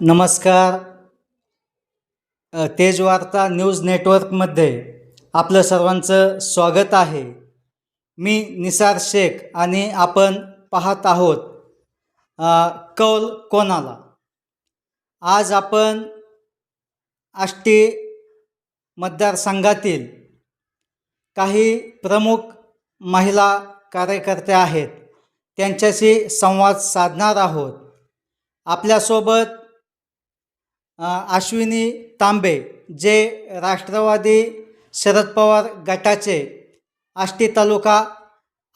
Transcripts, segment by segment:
नमस्कार. तेजवार्ता न्यूज नेटवर्कमध्ये आपलं सर्वांचं स्वागत आहे. मी निसार शेख आणि आपण पाहत आहोत कौल कोणाला? आज आपण आष्टी मतदारसंघातील काही प्रमुख महिला कार्यकर्त्या आहेत. त्यांच्याशी संवाद साधणार आहोत. आपल्यासोबत अश्विनी तांबे जे राष्ट्रवादी शरद पवार गटाचे आष्टी तालुका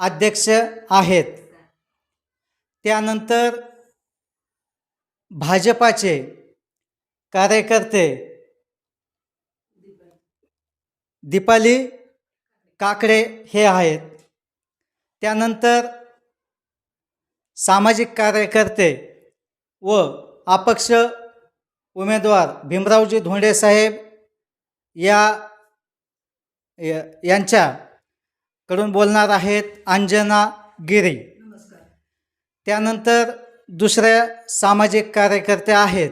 अध्यक्ष आहेत. त्यानंतर भाजपाचे कार्यकर्ते दीपाली काकडे हे आहेत. त्यानंतर सामाजिक कार्यकर्ते व अपक्ष उमेदवार भीमरावजी धोंडे साहेब या यांच्याकडून बोलणार आहेत अंजना गिरी. त्यानंतर दुसऱ्या सामाजिक कार्यकर्त्या आहेत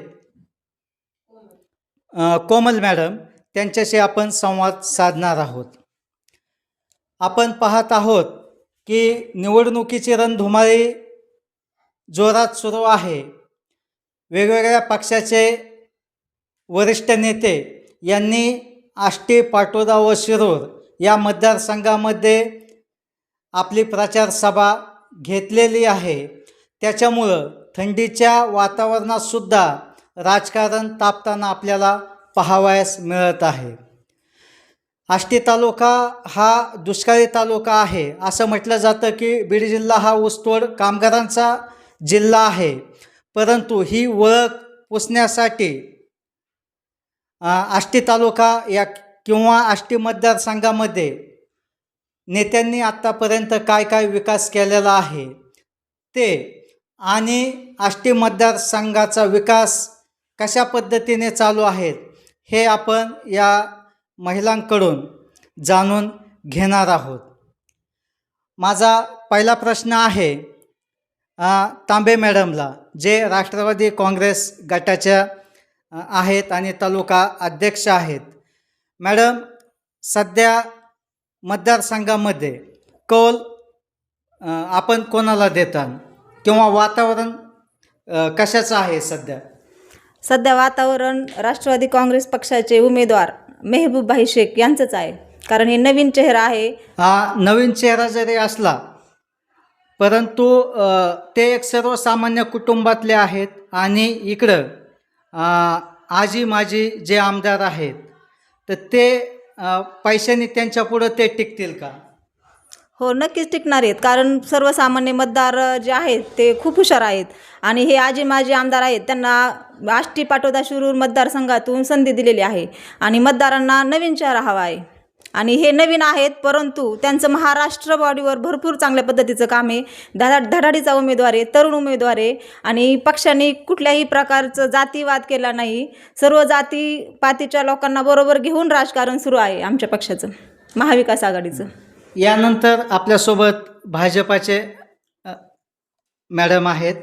कोमल मॅडम. त्यांच्याशी आपण संवाद साधणार आहोत. आपण पाहत आहोत की निवडणुकीची रणधुमाळी जोरात सुरू आहे. वेगवेगळ्या पक्षाचे वरिष्ठ नेते यांनी आष्टी पाटोदा व शिरूर या मतदारसंघामध्ये आपली प्रचार सभा घेतलेली आहे. त्याच्यामुळं थंडीच्या वातावरणातसुद्धा राजकारण तापताना आपल्याला पाहावयास मिळत आहे. आष्टी तालुका हा दुष्काळी तालुका आहे. असं म्हटलं जातं की बीड जिल्हा हा ऊसतोड कामगारांचा जिल्हा आहे. परंतु ही ओळख पुसण्यासाठी आष्टी तालुका या किंवा आष्टी मतदारसंघामध्ये नेत्यांनी आत्तापर्यंत काय काय विकास केलेला आहे ते आणि आष्टी मतदारसंघाचा विकास कशा पद्धतीने चालू आहेत हे आपण या महिलांकडून जाणून घेणार आहोत. माझा पहिला प्रश्न आहे तांबे मॅडमला जे राष्ट्रवादी काँग्रेस गटाच्या आहेत आणि तालुका अध्यक्ष आहेत. मॅडम सध्या मतदारसंघामध्ये कौल आपण कोणाला देता किंवा वातावरण कशाचं आहे सध्या? सध्या वातावरण राष्ट्रवादी काँग्रेस पक्षाचे उमेदवार मेहबूबभाई शेख यांचंच आहे. कारण हे नवीन चेहरा आहे. हा नवीन चेहरा जरी असला परंतु ते एक सर्वसामान्य कुटुंबातले आहेत आणि इकडं आजी माझी जे आमदार आहेत तर ते पैशाने त्यांच्या त्यांच्यापुढं ते टिकतील का? हो नक्कीच टिकणार आहेत. कारण सर्वसामान्य मतदार जे आहेत ते खूप हुशार आहेत. आणि हे आजी माजी आमदार आहेत त्यांना आष्टी पाटोदा शिरूर मतदारसंघातून संधी दिलेली आहे. आणि मतदारांना नवीन चेहरा हवा आहे. आणि हे नवीन आहेत परंतु त्यांचं महाराष्ट्र बॉडीवर भरपूर चांगल्या पद्धतीचं काम आहे. धडा धडाडीचा उमेदवार आहे तरुण उमेदवार आहे. आणि पक्षाने कुठल्याही प्रकारचं जातीवाद केला नाही. सर्व जातीपातीच्या लोकांना बरोबर घेऊन राजकारण सुरू आहे आमच्या पक्षाचं महाविकास आघाडीचं. यानंतर आपल्यासोबत भाजपाचे मॅडम आहेत.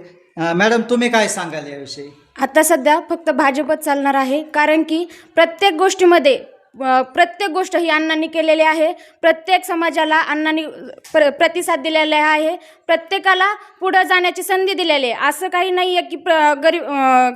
मॅडम तुम्ही काय सांगाल याविषयी? आता सध्या फक्त भाजपच चालणार आहे कारण की प्रत्येक गोष्टीमध्ये प्रत्येक गोष्ट ही अण्णांनी केलेली आहे. प्रत्येक समाजाला अण्णांनी प्र प्रतिसाद दिलेला आहे. प्रत्येकाला पुढं जाण्याची संधी दिलेली आहे. असं काही नाही आहे की प्र गरीब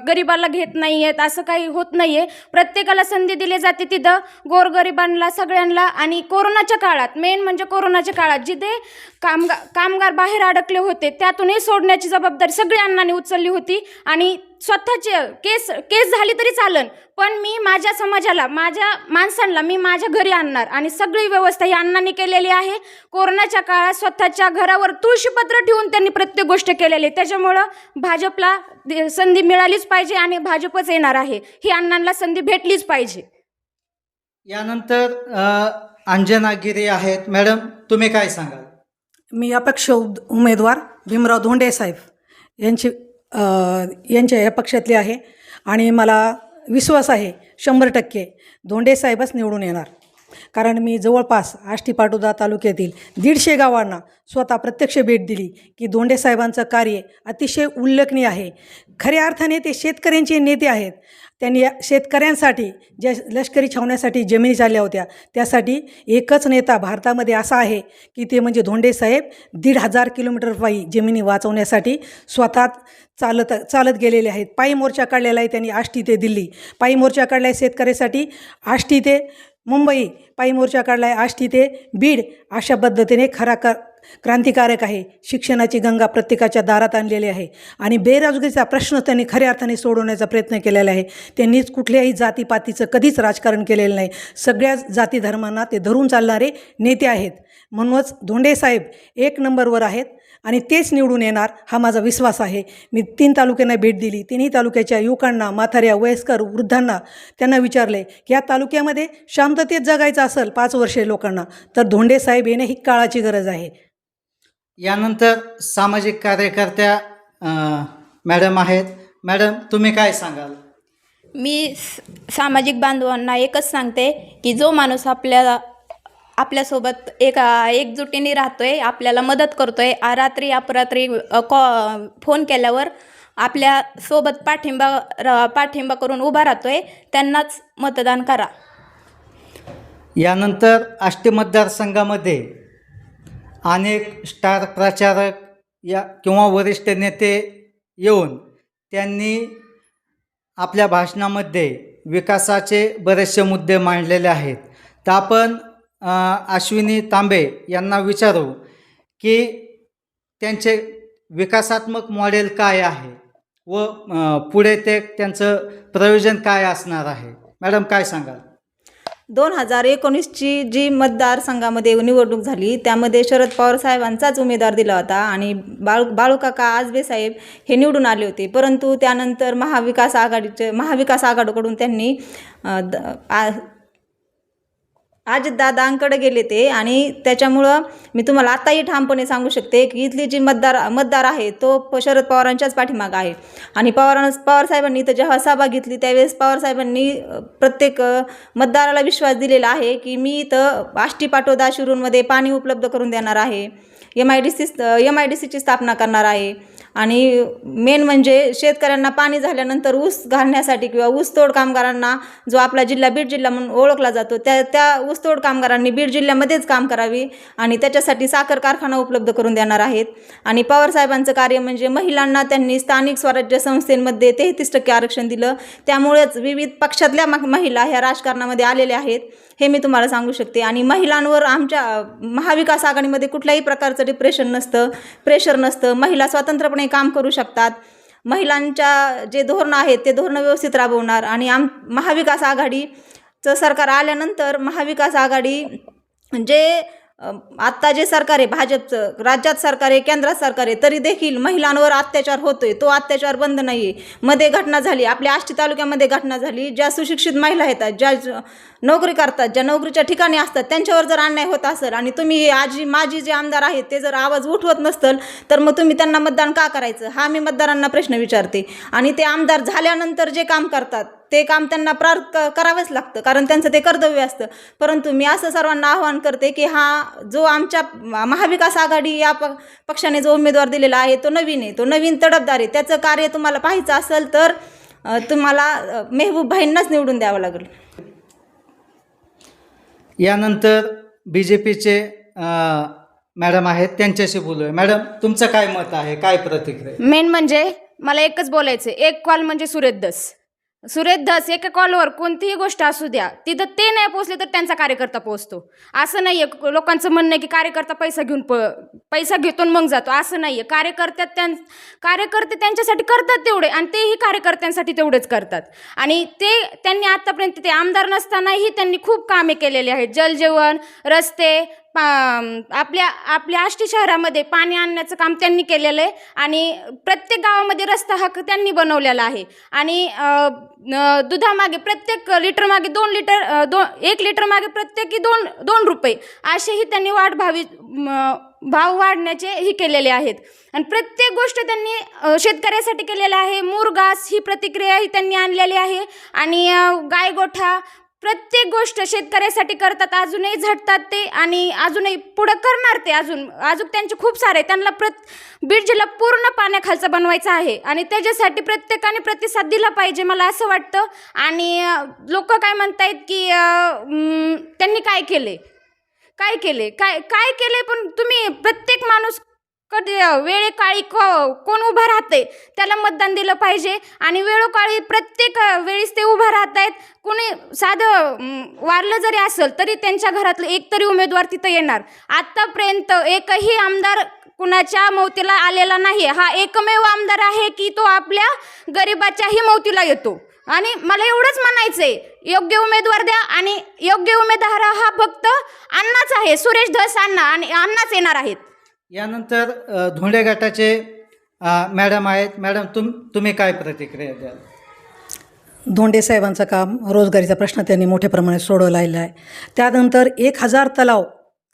गरिबाला घेत नाही आहेत असं काही होत नाही आहे प्रत्येकाला संधी दिली जाते तिथं. गोरगरिबांना सगळ्यांना आणि कोरोनाच्या काळात. मेन म्हणजे कोरोनाच्या काळात. जिथे कामगार कामगार बाहेर अडकले होते त्यातूनही सोडण्याची जबाबदारी सगळी अण्णांनी उचलली होती आणि स्वतःचे केस केस झाली तरी चालन. पण मी माझ्या समाजाला माझ्या माणसांना मी माझ्या घरी आणणार आणि सगळी व्यवस्था ही अण्णांनी केलेली आहे. कोरोनाच्या काळात स्वतःच्या घरावर तुळशीपत्र ठेवून त्यांनी प्रत्येक गोष्ट केलेली आहे. त्याच्यामुळं भाजपला दे- संधी मिळालीच पाहिजे आणि भाजपच येणार आहे. ही अण्णांना संधी भेटलीच पाहिजे. यानंतर अंजना गिरी आहेत. मॅडम तुम्ही काय सांगाल? मी अपक्ष उद- उमेदवार भीमराव धोंडे साहेब. यांची यांच्या या पक्षातले आहे. आणि मला विश्वास आहे शंभर टक्के धोंडे साहेबच निवडून येणार. कारण मी जवळपास आष्टी पाटोदा तालुक्यातील दीडशे गावांना स्वतः प्रत्यक्ष भेट दिली की धोंडे साहेबांचं कार्य अतिशय उल्लेखनीय आहे. खऱ्या अर्थाने ते शेतकऱ्यांचे नेते आहेत. त्यांनी या शेतकऱ्यांसाठी ज्या लष्करी छावण्यासाठी जमिनी चालल्या होत्या त्यासाठी एकच नेता भारतामध्ये असा आहे की ते म्हणजे धोंडे साहेब दीड हजार किलोमीटर पायी जमिनी वाचवण्यासाठी स्वतः चालत चालत गेलेले आहेत. पायी मोर्चा काढलेला आहे त्यांनी आष्टी ते दिल्ली. पायी मोर्चा काढला आहे शेतकऱ्यासाठी आष्टी ते मुंबई. पायी मोर्चा काढला आहे आष्टी ते बीड. अशा पद्धतीने खरा कर क्रांतिकारक आहे. शिक्षणाची गंगा प्रत्येकाच्या दारात आणलेली आहे. आणि बेरोजगारीचा प्रश्न त्यांनी खऱ्या अर्थाने सोडवण्याचा प्रयत्न केलेला आहे. त्यांनीच कुठल्याही जातीपातीचं कधीच राजकारण केलेलं नाही. सगळ्या जाती धर्मांना ते धरून चालणारे नेते आहेत. म्हणूनच धोंडे साहेब एक नंबरवर आहेत आणि तेच निवडून येणार हा माझा विश्वास आहे. मी तीन तालुक्यांना भेट दिली. तिन्ही तालुक्याच्या युवकांना म्हाताऱ्या वयस्कर वृद्धांना त्यांना विचारले की या तालुक्यामध्ये शांततेत जगायचं असेल पाच वर्षे लोकांना तर धोंडे साहेब येणे ही काळाची गरज आहे. यानंतर सामाजिक कार्यकर्त्या मॅडम आहेत. मॅडम तुम्ही काय सांगाल? मी सामाजिक बांधवांना एकच सांगते की जो माणूस आपल्या आपल्यासोबत एका एकजुटीने राहतोय आपल्याला मदत करतोय रात्री अपरात्री कॉ फोन केल्यावर आपल्यासोबत पाठिंबा र पाठिंबा करून उभा राहतोय त्यांनाच मतदान करा. यानंतर आष्टी मतदारसंघामध्ये अनेक स्टार प्रचारक या किंवा वरिष्ठ नेते येऊन त्यांनी आपल्या भाषणामध्ये विकासाचे बरेचसे मुद्दे मांडलेले आहेत. तर आपण अश्विनी तांबे यांना विचारू की त्यांचे विकासात्मक मॉडेल काय आहे व पुढे ते त्यांचं प्रयोजन काय असणार आहे? मॅडम काय सांगाल? दोन हजार एकोणीसची जी मतदारसंघामध्ये निवडणूक झाली त्यामध्ये शरद पवार साहेबांचाच उमेदवार दिला होता आणि बाळू बाळूकाका आजबे साहेब हे निवडून आले होते. परंतु त्यानंतर महाविकास आघाडीचे महाविकास आघाडीकडून त्यांनी द- आ- अजितदादांकडे गेले ते आणि त्याच्यामुळं मी तुम्हाला आत्ताही ठामपणे सांगू शकते की इथली जी मतदार मतदार आहे तो प- शरद पवारांच्याच पाठीमागं आहे. आणि पवारां पवारसाहेबांनी इथं जेव्हा सभा घेतली त्यावेळेस पवारसाहेबांनी साहेबांनी प्रत्येक मतदाराला विश्वास दिलेला आहे की मी इथं आष्टी पाटोदा शिरूरमध्ये पाणी उपलब्ध करून देणार आहे. M I D C M I D सीची स्थापना करणार आहे. आणि मेन म्हणजे शेतकऱ्यांना पाणी झाल्यानंतर ऊस घालण्यासाठी किंवा ऊसतोड कामगारांना जो आपला जिल्हा बीड जिल्हा म्हणून ओळखला जातो त्या त्या ऊसतोड कामगारांनी बीड जिल्ह्यामध्येच काम करावी आणि त्याच्यासाठी साखर कारखाना उपलब्ध करून देणार आहेत. आणि पवारसाहेबांचं कार्य म्हणजे महिलांना त्यांनी स्थानिक स्वराज्य संस्थेमध्ये तेहतीस टक्के आरक्षण दिलं. त्यामुळेच विविध पक्षातल्या महिला ह्या राजकारणामध्ये आलेल्या आहेत. हे मी तुम्हाला सांगू शकते. आणि महिलांवर आमच्या महाविकास आघाडीमध्ये कुठल्याही प्रकारचं डिप्रेशन नसतं प्रेशर नसतं. महिला स्वतंत्रपणे काम करू शकतात. महिलांच्या जे धोरणं आहेत ते धोरणं व्यवस्थित राबवणार. आणि आम महाविकास आघाडीचं सरकार आल्यानंतर महाविकास आघाडी जे आत्ता जे सरकार आहे भाजपचं राज्यात सरकार आहे केंद्रात सरकार आहे तरी देखील महिलांवर अत्याचार होतोय. तो अत्याचार बंद नाही आहे मध्ये घटना झाली आपल्या आष्टी तालुक्यामध्ये घटना झाली ज्या सुशिक्षित महिला आहेत ज्या नोकरी करतात ज्या नोकरीच्या ठिकाणी असतात त्यांच्यावर जर अन्याय होत असेल आणि तुम्ही आजी माझी जे आमदार आहेत ते जर आवाज उठवत नसतील तर मग तुम्ही त्यांना मतदान का करायचं? हा मी मतदारांना प्रश्न विचारते. आणि ते आमदार झाल्यानंतर जे काम करतात ते काम त्यांना प्रार करावंच लागतं. कारण त्यांचं ते कर्तव्य असतं. परंतु मी असं सर्वांना आवाहन करते की हा जो आमच्या महाविकास आघाडी या प पक्षाने जो उमेदवार दिलेला आहे तो नवीन आहे. तो नवीन तडफदार आहे. त्याचं कार्य तुम्हाला पाहायचं असेल तर तुम्हाला अ, मेहबूब भाईंनाच निवडून द्यावं लागेल. यानंतर बी जे पीचे मॅडम आहेत. त्यांच्याशी बोलूया. मॅडम तुमचं काय मत आहे? काय प्रतिक्रिया मेन म्हणजे मला एकच बोलायचं एक कॉल म्हणजे सुरेश धस सुरेश धस एका कॉलवर कोणतीही गोष्ट असू द्या तिथं ते नाही पोचले तर त्यांचा कार्यकर्ता पोचतो असं नाही आहे लोकांचं म्हणणं आहे की कार्यकर्ता पैसा घेऊन प पैसा घेतो आणि मग जातो. असं नाही आहे कार्यकर्त्यात त्यां कार्यकर्ते त्यांच्यासाठी करतात तेवढे आणि तेही कार्यकर्त्यांसाठी तेवढेच करतात. आणि ते त्यांनी आत्तापर्यंत ते आमदार नसतानाही त्यांनी खूप कामे केलेली आहेत. जलजीवन रस्ते पा आपल्या आपल्या आष्टी शहरामध्ये पाणी आणण्याचं काम त्यांनी केलेलं आहे आणि प्रत्येक गावामध्ये रस्ता हा त्यांनी बनवलेला आहे. आणि दुधामागे प्रत्येक लिटर मागे दोन लिटर दो एक लिटर मागे प्रत्येकी दोन दोन रुपये असेही त्यांनी वाढ भावी भाव वाढण्याचे ही केलेले आहेत. आणि प्रत्येक गोष्ट त्यांनी शेतकऱ्यासाठी केलेलं आहे. मुरगास ही प्रतिक्रिया ही त्यांनी आणलेली आहे. आणि गायगोठा प्रत्येक गोष्ट शेतकऱ्यासाठी करतात अजूनही झटतात ते आणि अजूनही पुढं करणार ते अजून. अजून त्यांचे खूप सारे त्यांना प्रत बीड जिल्हा पूर्ण पाण्याखालचं बनवायचं आहे आणि त्याच्यासाठी प्रत्येकाने प्रतिसाद दिला पाहिजे मला असं वाटतं. आणि लोक काय म्हणतायत की त्यांनी काय केले? काय केले? काय काय केले? पण तुम्ही प्रत्येक माणूस कधी वेळेकाळी को कोण उभं राहते त्याला मतदान दिलं पाहिजे आणि वेळोकाळी प्रत्येक अ, वेळेस ते उभं राहत आहेत कोणी साधं वारलं जरी असेल तरी त्यांच्या घरातलं एक तरी उमेदवार तिथं येणार. आत्तापर्यंत एकही आमदार कुणाच्या मौतीला आलेला नाही हा एकमेव आमदार आहे की तो आपल्या गरिबाच्याही मौतीला येतो. आणि मला एवढंच म्हणायचं आहे योग्य उमेदवार द्या आणि योग्य उमेदवार हा फक्त अण्णाच आहे. सुरेश धस अण्णा आणि अण्णाच येणार आहेत. यानंतर अ, धोंडे गटाचे मॅडम आहेत. मॅडम तुम तुम्ही काय प्रतिक्रिया द्याल? धोंडे साहेबांचं काम रोजगारीचा प्रश्न त्यांनी मोठ्या प्रमाणात सोडवलेला आहे. त्यानंतर एक हजार तलाव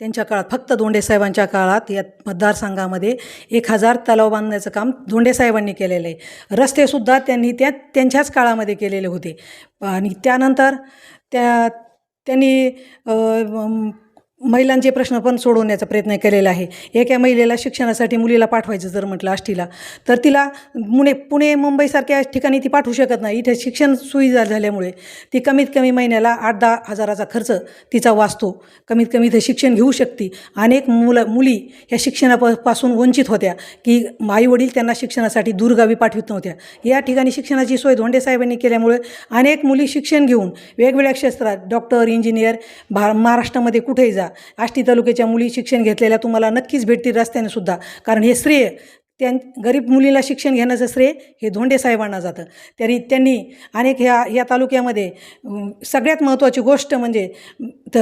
त्यांच्या काळात फक्त धोंडे साहेबांच्या काळात या मतदारसंघामध्ये एक हजार तलाव बांधण्याचं काम धोंडे साहेबांनी केलेलं आहे. रस्तेसुद्धा त्यांनी त्या त्यांच्याच काळामध्ये केलेले होते. आणि त्यानंतर त्या त्यांनी महिलांचे प्रश्न पण सोडवण्याचा प्रयत्न केलेला आहे. एका महिलेला शिक्षणासाठी मुलीला पाठवायचं जर म्हटलं आष्टीला तर तिला पुणे पुणे मुंबईसारख्या ठिकाणी ती पाठवू शकत नाही. इथे शिक्षण सुविधा झाल्यामुळे ती कमीत कमी महिन्याला आठ दहा हजाराचा खर्च तिचा वाचतो. कमीत कमी इथे शिक्षण घेऊ शकते. अनेक मुलं मुली ह्या शिक्षणापासून वंचित होत्या की आईवडील त्यांना शिक्षणासाठी दूरगावी पाठवित नव्हत्या. या ठिकाणी शिक्षणाची सोय धोंडे साहेबांनी केल्यामुळे अनेक मुली शिक्षण घेऊन वेगवेगळ्या क्षेत्रात डॉक्टर इंजिनियर भा महाराष्ट्रामध्ये कुठेही जा आष्टी तालुक्याच्या मुली शिक्षण घेतलेल्या तुम्हाला नक्कीच भेटतील रस्त्याने सुद्धा कारण हे श्रेय त्यां गरीब मुलीला शिक्षण घेण्याचं श्रेय हे धोंडे साहेबांना जातं. तरी त्यांनी अनेक ह्या ह्या तालुक्यामध्ये सगळ्यात महत्त्वाची गोष्ट म्हणजे त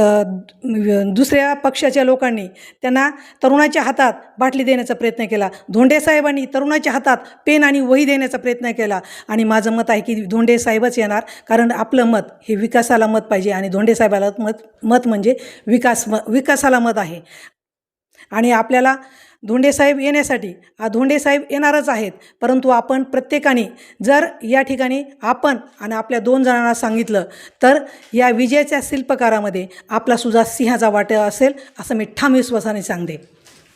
दुसऱ्या पक्षाच्या लोकांनी त्यांना तरुणाच्या हातात बाटली देण्याचा प्रयत्न केला. धोंडे साहेबांनी तरुणाच्या हातात पेन आणि वही देण्याचा प्रयत्न केला. आणि माझं मत आहे की धोंडे साहेबच येणार कारण आपलं मत हे विकासाला मत पाहिजे आणि धोंडे साहेबाला मत मत म्हणजे विकास म विकासाला मत आहे. आणि आपल्याला धोंडे साहेब येण्यासाठी आ, धोंडे साहेब येणारच आहेत. परंतु आपण प्रत्येकाने जर या ठिकाणी आपण आणि आपल्या दोन जणांना सांगितलं तर या विजयाच्या शिल्पकारामध्ये आपला सुद्धा सिंहाचा वाटा असेल असं मी ठाम विश्वासाने सांगते.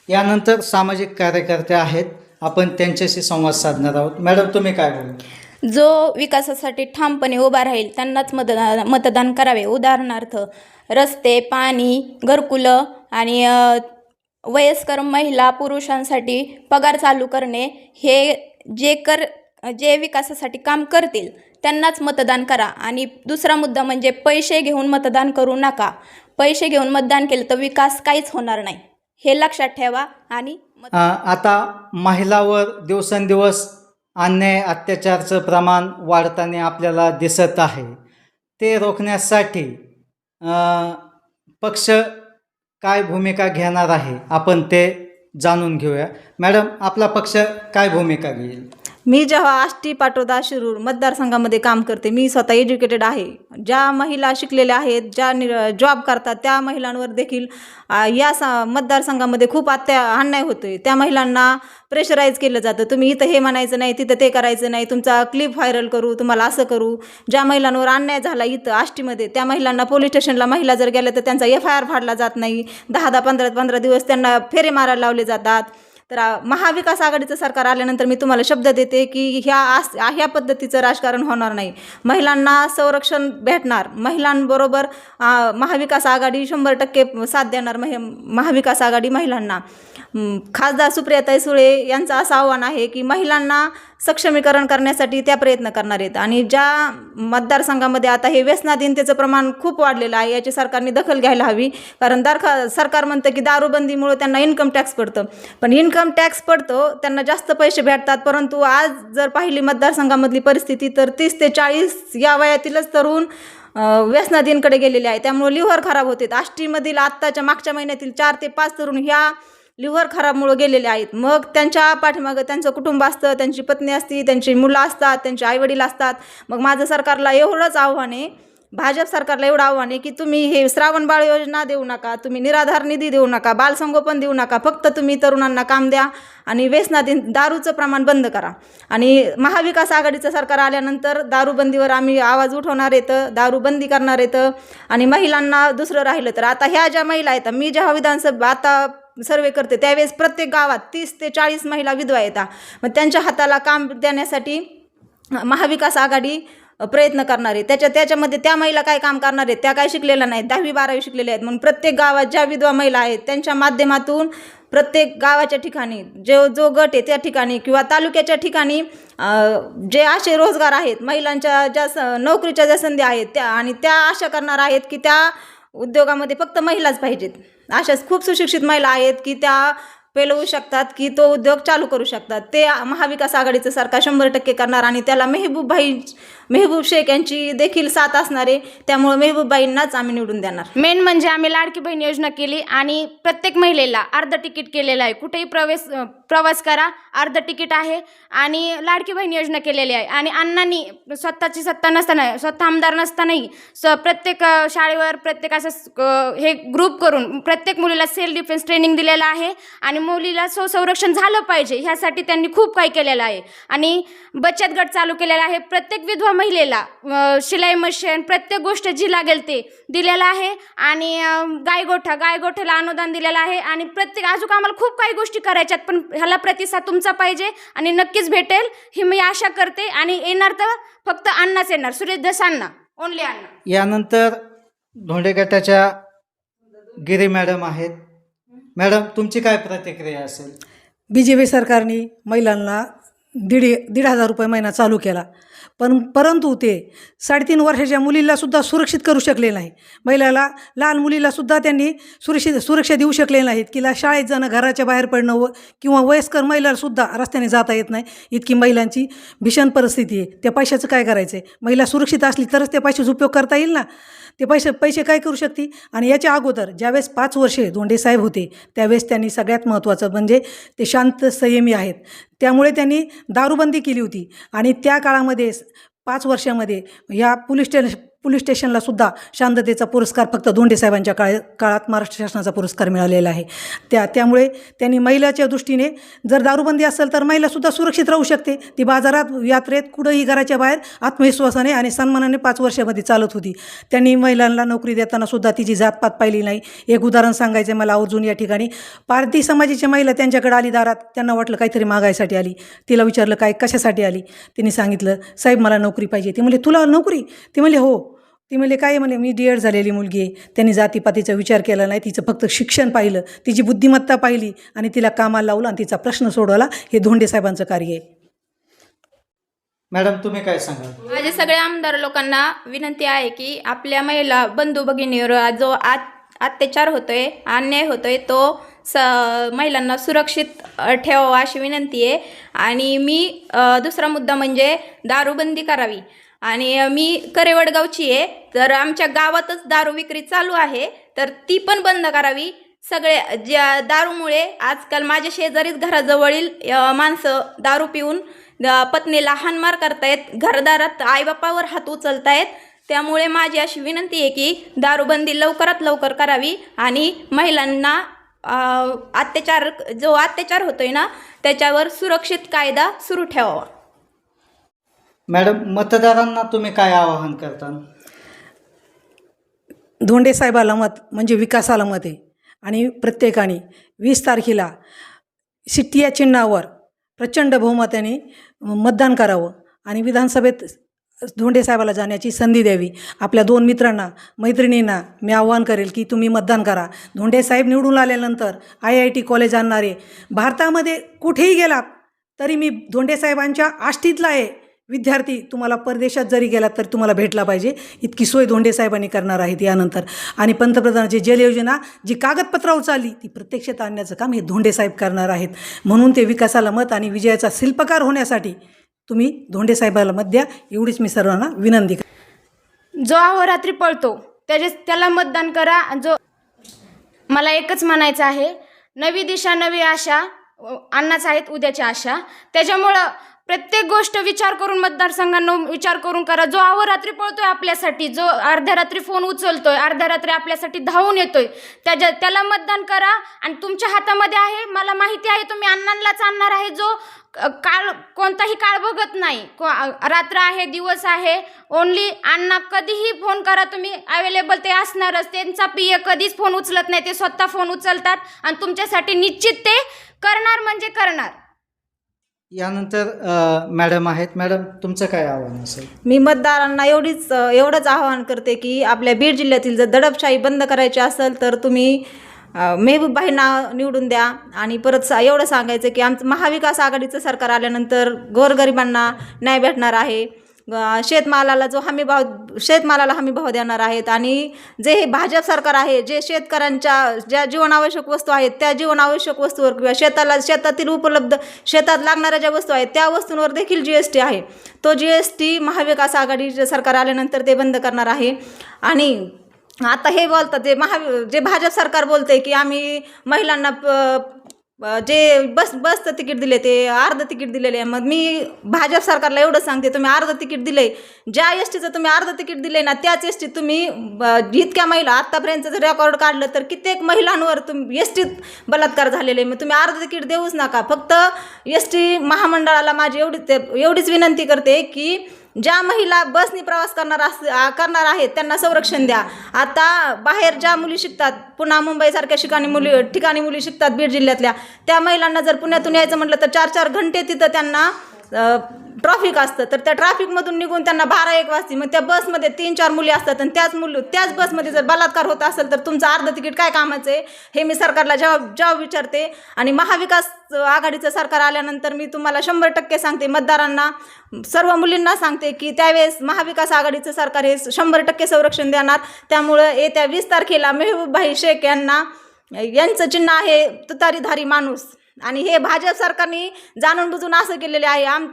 यानंतर सामाजिक कार्यकर्ते आहेत. आपण त्यांच्याशी संवाद साधणार आहोत. मॅडम तुम्ही काय बोलू जो विकासासाठी ठामपणे उभा राहील त्यांनाच मतदान मतदान करावे. उदाहरणार्थ रस्ते पाणी घरकुलं आणि वयस्कर महिला पुरुषांसाठी पगार चालू करणे हे जे कर जे विकासासाठी काम करतील त्यांनाच मतदान करा. आणि दुसरा मुद्दा म्हणजे पैसे घेऊन मतदान करू नका. पैसे घेऊन मतदान केलं तर विकास काहीच होणार नाही. हे लक्षात ठेवा आणि आता महिलावर दिवसेंदिवस अन्याय अत्याचारचं प्रमाण वाढताना आपल्याला दिसत आहे. ते रोखण्यासाठी पक्ष काय भूमिका घेणार आहे? आपण ते जाणून घेऊया. मॅडम आपला पक्ष काय भूमिका घेईल? मी जेव्हा आष्टी पाटोदा शिरूर मतदारसंघामध्ये काम करते मी स्वतः एज्युकेटेड आहे. ज्या महिला शिकलेल्या आहेत ज्या नि जॉब करतात त्या महिलांवर देखील या सा मतदारसंघामध्ये खूप अत्या अन्याय होतो आहे त्या महिलांना प्रेशराईज केलं जातं. तुम्ही इथं हे म्हणायचं नाही तिथं ते करायचं नाही तुमचा क्लिप व्हायरल करू तुम्हाला असं करू. ज्या महिलांवर अन्याय झाला इथं आष्टीमध्ये त्या महिलांना पोलीस स्टेशनला महिला जर गेल्या तर त्यांचा एफ आय आर फाडला जात नाही. दहा दहा पंधरा पंधरा दिवस त्यांना फेरे मारायला लावले जातात. तर महाविकास आघाडीचं सरकार आल्यानंतर मी तुम्हाला शब्द देते की ह्या आस ह्या पद्धतीचं राजकारण होणार नाही. महिलांना संरक्षण भेटणार. महिलांबरोबर महाविकास आघाडी शंभर टक्के साथ देणार मह महाविकास आघाडी महिलांना. खासदार सुप्रियाताई सुळे यांचं असं आव्हान आहे की महिलांना सक्षमीकरण करण्यासाठी त्या प्रयत्न करणार आहेत. आणि ज्या मतदारसंघामध्ये आता हे व्यसनाधीनतेचं प्रमाण खूप वाढलेलं आहे याची सरकारने दखल घ्यायला हवी. कारण दारखा सरकार म्हणतं की दारूबंदीमुळे त्यांना इन्कम टॅक्स पडतं. पण इन्कम टॅक्स पडतो त्यांना जास्त पैसे भेटतात. परंतु आज जर पाहिली मतदारसंघामधली परिस्थिती तर तीस ते चाळीस या वयातीलच तरुण अ, व्यसनाधीनकडे गेलेले आहे त्यामुळे लिव्हर खराब होते. आष्टीमधील आत्ताच्या मागच्या महिन्यातील चार ते पाच तरुण ह्या लिव्हर खराबमुळे गेलेले आहेत. मग त्यांच्या पाठीमागं त्यांचं कुटुंब असतं त्यांची पत्नी असती त्यांची मुलं असतात त्यांचे आईवडील असतात. मग माझं सरकारला एवढंच आव्हान आहे भाजप सरकारला एवढं आव्हान आहे की तुम्ही हे श्रावण बाळ योजना देऊ नका तुम्ही निराधार निधी देऊ नका बालसंगोपन देऊ नका फक्त तुम्ही तरुणांना काम द्या आणि व्यसनाधीन दारूचं प्रमाण बंद करा. आणि महाविकास आघाडीचं सरकार आल्यानंतर दारूबंदीवर आम्ही आवाज उठवणार येतं दारूबंदी करणार येतं आणि महिलांना दुसरं राहिलं तर. आता ह्या ज्या महिला आहेत मी जेव्हा विधानसभा आता सर्वे करते त्यावेळेस प्रत्येक गावात तीस ते चाळीस महिला विधवा येतात. मग त्यांच्या हाताला काम देण्यासाठी महाविकास आघाडी प्रयत्न करणार. आहे त्याच्या त्याच्यामध्ये त्या महिला काय काम करणार आहेत? त्या काय शिकलेल्या नाहीत? दहावी बारावी शिकलेल्या आहेत. म्हणून प्रत्येक गावात ज्या विधवा महिला आहेत त्यांच्या माध्यमातून प्रत्येक गावाच्या ठिकाणी जो जो गट आहे त्या ठिकाणी किंवा तालुक्याच्या ठिकाणी जे असे रोजगार आहेत महिलांच्या ज्या स नोकरीच्या ज्या संधी आहेत त्या आणि त्या आशा करणार आहेत की त्या उद्योगामध्ये फक्त महिलाच पाहिजेत. अशाच खूप सुशिक्षित महिला आहेत की त्या पेलवू शकतात की तो उद्योग चालू करू शकतात. ते महाविकास आघाडीचं सरकार शंभर टक्के करणार आणि त्याला मेहबूबभाई मेहबूब शेख यांची देखील साथ असणार आहे. त्यामुळे मेहबूबबाईंनाच आम्ही निवडून देणार. मेन म्हणजे आम्ही लाडकी बहीण योजना केली आणि प्रत्येक महिलेला अर्ध तिकीट केलेलं आहे. कुठेही प्रवेश प्रवास करा अर्ध तिकीट आहे आणि लाडकी बहीण योजना केलेली आहे. आणि अण्णांनी स्वतःची सत्ता नसताना स्वतः आमदार नसतानाही स प्रत्येक शाळेवर प्रत्येक असं हे ग्रुप करून प्रत्येक मुलीला सेल्फ डिफेन्स ट्रेनिंग दिलेलं आहे आणि मुलीला स्वसंरक्षण झालं पाहिजे ह्यासाठी त्यांनी खूप काही केलेलं आहे. आणि बचत गट चालू केलेला आहे. प्रत्येक विधवा महिलेला शिलाई मशीन प्रत्येक गोष्ट जी लागेल ते दिलेलं आहे आणि गायगोठा गायगोठ्याला अनुदान दिलेलं आहे आणि प्रत्येक अजून आम्हाला खूप काही गोष्टी करायच्यात पण ह्याला प्रतिसाद तुमचा पाहिजे आणि नक्कीच भेटेल. ही मी आशा करते आणि येणार तर फक्त अण्णाच येणार सुरेश दस अण्णा ओनली अण्णा. यानंतर धोंडे गटाच्या गिरी मॅडम आहेत. मॅडम तुमची काय प्रतिक्रिया असेल? बी जे पी सरकारने महिलांना दीड दीड हजार रुपये महिना चालू केला. पण परंतु ते साडेतीन वर्षाच्या मुलीलासुद्धा सुरक्षित करू शकले नाही. महिलाला लहान मुलीलासुद्धा त्यांनी सुरक्षित सुरक्षा देऊ शकले नाहीत. किंवा शाळेत जाणं घराच्या बाहेर पडणं व किंवा वयस्कर महिलासुद्धा रस्त्याने जाता येत नाही. इतकी महिलांची भीषण परिस्थिती आहे. त्या पैशाचं काय करायचं आहे महिला सुरक्षित असली तरच त्या पैशाचा उपयोग करता येईल ना? ते पैसे पैसे काय करू शकते? आणि याच्या अगोदर ज्यावेळेस पाच वर्षे धोंडे साहेब होते त्यावेळेस त्यांनी सगळ्यात महत्त्वाचं म्हणजे ते शांत संयमी आहेत. त्यामुळे त्यांनी दारूबंदी केली होती. आणि त्या काळामध्ये पाच वर्षामध्ये ह्या पोलीस स्टेशन पोलीस स्टेशनला सुद्धा शांततेचा पुरस्कार फक्त धोंडे साहेबांच्या काळ काळात महाराष्ट्र शासनाचा पुरस्कार मिळालेला आहे. त्या त्यामुळे त्यांनी महिलाच्या दृष्टीने जर दारूबंदी असेल तर महिलासुद्धा सुरक्षित राहू शकते. ती बाजारात यात्रेत कुठंही घराच्या बाहेर आत्मविश्वासाने आणि सन्मानाने पाच वर्षामध्ये चालत होती. त्यांनी महिलांना नोकरी देताना सुद्धा तिची जातपात पाहिली नाही. एक उदाहरण सांगायचं आहे मला आवर्जून या ठिकाणी. पारधी समाजाची महिला त्यांच्याकडे आली दारात. त्यांना वाटलं काहीतरी मागायसाठी आली. तिला विचारलं काय कशासाठी आली? तिने सांगितलं साहेब मला नोकरी पाहिजे. ती म्हणले तुला नोकरी? ती म्हणले हो. ती म्हणले काय म्हणे? मी डी एड झालेली मुलगी आहे. त्यांनी जातीपातीचा विचार केला नाही. तिचं फक्त शिक्षण पाहिलं. तिची बुद्धिमत्ता पाहिली आणि तिला कामाला लावलं आणि तिचा प्रश्न सोडवला. हे धोंडे साहेबांचं कार्य आहे. मॅडम तुम्ही काय सांगाल? माझे सगळे आमदार लोकांना विनंती आहे की आपल्या महिला बंधू भगिनीवर जो आत अत्याचार होतोय अन्याय होतोय तो स महिलांना सुरक्षित ठेवावं अशी विनंती आहे. आणि मी दुसरा मुद्दा म्हणजे दारूबंदी करावी. आणि मी करेवडगावची आहे. तर आमच्या गावातच दारू विक्री चालू आहे. तर ती पण बंद करावी. सगळे ज्या दारूमुळे आजकाल माझ्या शेजारीच घराजवळील माणसं दारू पिऊन पत्नीला हानमार करतायत. घरदारात आईबापावर हात उचलतायत. त्यामुळे माझी अशी विनंती आहे की दारूबंदी लवकरात लवकर करावी. आणि महिलांना अत्याचार जो अत्याचार होतोय ना त्याच्यावर सुरक्षित कायदा सुरू ठेवावा. मॅडम मतदारांना तुम्ही काय आवाहन करता? धोंडे साहेबाला मत म्हणजे विकासाला मत आहे. आणि प्रत्येकाने वीस तारखेला शिट्टी या चिन्हावर प्रचंड बहुमताने मतदान करावं आणि विधानसभेत धोंडे साहेबाला जाण्याची संधी द्यावी. आपल्या दोन मित्रांना मैत्रिणींना मी आव्हान करेल की तुम्ही मतदान करा. धोंडे साहेब निवडून आल्यानंतर आय आय टी कॉलेज आणणारे. भारतामध्ये कुठेही गेलात तरी मी धोंडे साहेबांच्या आष्टीतला आहे. विद्यार्थी तुम्हाला परदेशात जरी गेलात तरी तुम्हाला भेटला पाहिजे. इतकी सोय धोंडे साहेबांनी करणार आहेत यानंतर. आणि पंतप्रधानाची जल योजना जी कागदपत्रावर चालली ती प्रत्यक्षात आणण्याचं काम हे धोंडे साहेब करणार आहेत. म्हणून ते विकासाला मत आणि विजयाचा शिल्पकार होण्यासाठी तुम्ही धोंडे साहेबाला मत द्या एवढीच मी सर्वांना विनंती कर जो अहोरात्री पळतो त्याचे त्याला मतदान करा जो मला एकच म्हणायचं आहे नवी दिशा नवी आशा अन्नाच आहेत उद्याच्या आशा. त्याच्यामुळं प्रत्येक गोष्ट विचार करून मतदारसंघांना विचार करून करा. जो अहोरात्री पळतोय आपल्यासाठी जो अर्ध्या रात्री फोन उचलतोय अर्ध्या रात्री आपल्यासाठी धावून येतोय त्याच्या त्याला मतदान करा आणि तुमच्या हातामध्ये आहे मला माहिती आहे तुम्ही अण्णांनाच आणणार आहे जो काळ कोणताही काळ बघत नाही. को- रात्र आहे दिवस आहे ओनली अण्णा कधीही फोन करा तुम्ही अवेलेबल ते असणारच त्यांचा पिय कधीच फोन उचलत नाही ते स्वतः फोन उचलतात आणि तुमच्यासाठी निश्चित ते करणार म्हणजे करणार. यानंतर मॅडम आहेत. मॅडम तुमचं काय आव्हान असेल? मी मतदारांना एवढीच एवढंच आवाहन करते की आपल्या बीड जिल्ह्यातील जर दडपशाही बंद करायची असेल तर तुम्ही अ, निवडून द्या. आणि परत सा एवढं सांगायचं की आमचं महाविकास आघाडीचं सरकार आल्यानंतर गोरगरिबांना न्याय भेटणार आहे. शेतमालाला जो हमी भाव शेतमालाला हमी भाव देणार आहेत आणि जे हे भाजप सरकार आहे जे शेतकऱ्यांच्या ज्या जीवनावश्यक वस्तू आहेत त्या जीवनावश्यक वस्तूवर किंवा शेताला शेतातील उपलब्ध शेतात लागणाऱ्या ज्या वस्तू आहेत त्या वस्तूंवर देखील जी एस टी आहे. तो जी एस टी महाविकास आघाडीचे सरकार आल्यानंतर ते बंद करणार आहे. आणि आता हे बोलतात जे महा जे भाजप सरकार बोलते की आम्ही महिलांना प- प- जे बस बसचं तिकीट दिले ते अर्ध तिकीट दिलेले. आहे मग मी भाजप सरकारला एवढं सांगते तुम्ही अर्ध तिकीट दिले. ज्या एस टीचं तुम्ही अर्ध तिकीट दिले ना त्याच एस टीत तुम्ही ब- इतक्या महिला आत्तापर्यंत जर रेकॉर्ड काढलं तर कित्येक महिलांवर तुम्ही एस टीत बलात्कार झालेले. मग तुम्ही अर्ध तिकीट देऊच नका. फक्त एस टी महामंडळाला माझी एवढी एवढीच विनंती करते की ज्या महिला बसनी प्रवास करणार अस करणार आहेत त्यांना संरक्षण द्या. आता बाहेर ज्या मुली शिकतात पुन्हा मुंबईसारख्या ठिकाणी मुली ठिकाणी मुली शिकतात बीड जिल्ह्यातल्या त्या महिलांना जर पुण्यातून यायचं म्हटलं तर चार चार घंटे तिथं त्यांना ट्रॉफिक असतं तर त्या ट्रॅफिकमधून निघून त्यांना बारा एक वाजते. मग त्या बसमध्ये तीन चार मुली असतात आणि त्याच मुली त्याच बसमध्ये जर बलात्कार होत असेल तर तुमचं अर्ध तिकीट काय कामाचं आहे? हे मी सरकारला जवाब जवाब विचारते. आणि महाविकास आघाडीचं सरकार आल्यानंतर मी तुम्हाला शंभर टक्के सांगते मतदारांना सर्व मुलींना सांगते की त्यावेळेस महाविकास आघाडीचं सरकार हे शंभर टक्के संरक्षण देणार. त्यामुळं येत्या वीस तारखेला मेहबूबभाई शेख यांना यांचं चिन्ह आहे तुतारीधारी माणूस. आणि हे भाजप सरकारने जाणून बुजून असं केलेले आहे. आम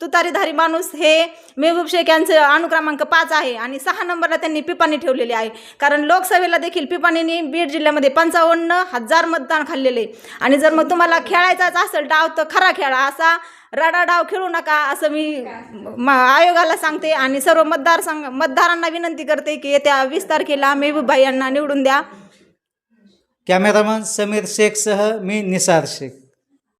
तुतारीधारी माणूस हे मेहबूब शेख यांचं अनुक्रमांक पाच आहे आणि सहा नंबरला त्यांनी पिपाणी ठेवलेले आहे. कारण लोकसभेला देखील पिपाणीने बीड जिल्ह्यामध्ये पंचावन्न हजार मतदान खाल्लेले आणि जर मग तुम्हाला खेळायचाच असेल डाव तर खरा खेळा. असा रडा डाव खेळू नका असं मी आयोगाला सांगते आणि सर्व मतदार संघ मतदारांना विनंती करते की येत्या वीस तारखेला मेहबूबभाई यांना निवडून द्या. कॅमेरामन समीर शेखसह मी निसार शेख.